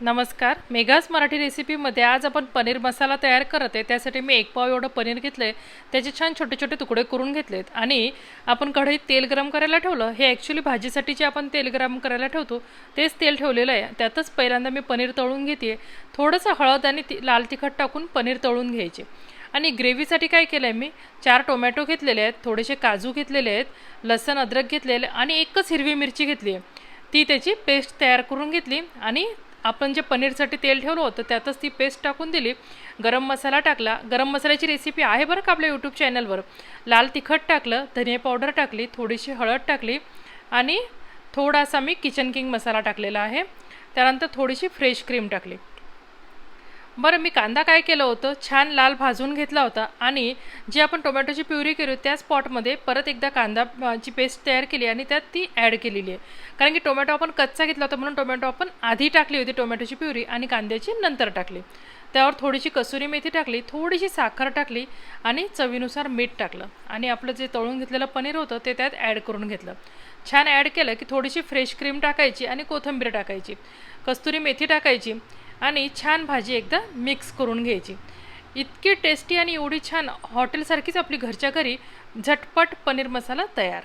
नमस्कार. मेघास मराठी रेसिपीमध्ये आज आपण पनीर मसाला तयार करत आहे. त्यासाठी मी एक पाव एवढं पनीर घेतलं आहे त्याचे छान छोटे छोटे तुकडे करून घेतलेत. आणि आपण कढईत तेल गरम करायला ठेवलं. हे ॲक्च्युली भाजीसाठी जे आपण तेल गरम करायला ठेवतो तेच तेल ठेवलेलं आहे. त्यातच पहिल्यांदा मी पनीर तळून घेते थोडंसं हळद आणि ती लाल तिखट टाकून पनीर तळून घ्यायचे. आणि ग्रेव्हीसाठी काय केलं आहे मी? चार टोमॅटो घेतलेले आहेत थोडेसे काजू घेतलेले आहेत लसण अद्रक घेतलेले आणि एकच हिरवी मिरची घेतली आहे ती त्याची पेस्ट तयार करून घेतली आणि आपण जे पनीरसाठी तेल ठेवलं होतं त्यातच ती पेस्ट टाकून दिली. गरम मसाला टाकला. गरम मसाल्याची रेसिपी आहे बरं का आपल्या यूट्यूब चॅनलवर लाल तिखट टाकलं धने पावडर टाकली थोडीशी हळद टाकली आणि थोडासा मी किचन किंग मसाला टाकलेला आहे. त्यानंतर थोडीशी फ्रेश क्रीम टाकली. बरं मी कांदा काय केलं होतं? छान लाल भाजून घेतला होता आणि जी आपण टोमॅटोची प्युरी केली त्या स्पॉटमध्ये परत एकदा कांदा ची पेस्ट तयार केली आणि त्यात ती ॲड केलेली आहे. कारण की टोमॅटो आपण कच्चा घेतला होता म्हणून टोमॅटो आपण आधी टाकली होती टोमॅटोची प्युरी आणि कांद्याची नंतर टाकली. त्यावर थोडीशी कसुरी मेथी टाकली थोडीशी साखर टाकली आणि चवीनुसार मीठ टाकलं आणि आपलं जे तळून घेतलेलं पनीर होतं ते त्यात ॲड करून घेतलं. छान ॲड केलं की थोडीशी फ्रेश क्रीम टाकायची आणि कोथिंबीर टाकायची. कस्तुरी मेथी टाकायची. आणि छान भाजी एकदा मिक्स करून घ्यायची. इतकी टेस्टी आणि एवढी छान हॉटेलसारखीच आपली घरच्या घरी झटपट पनीर मसाला तयार.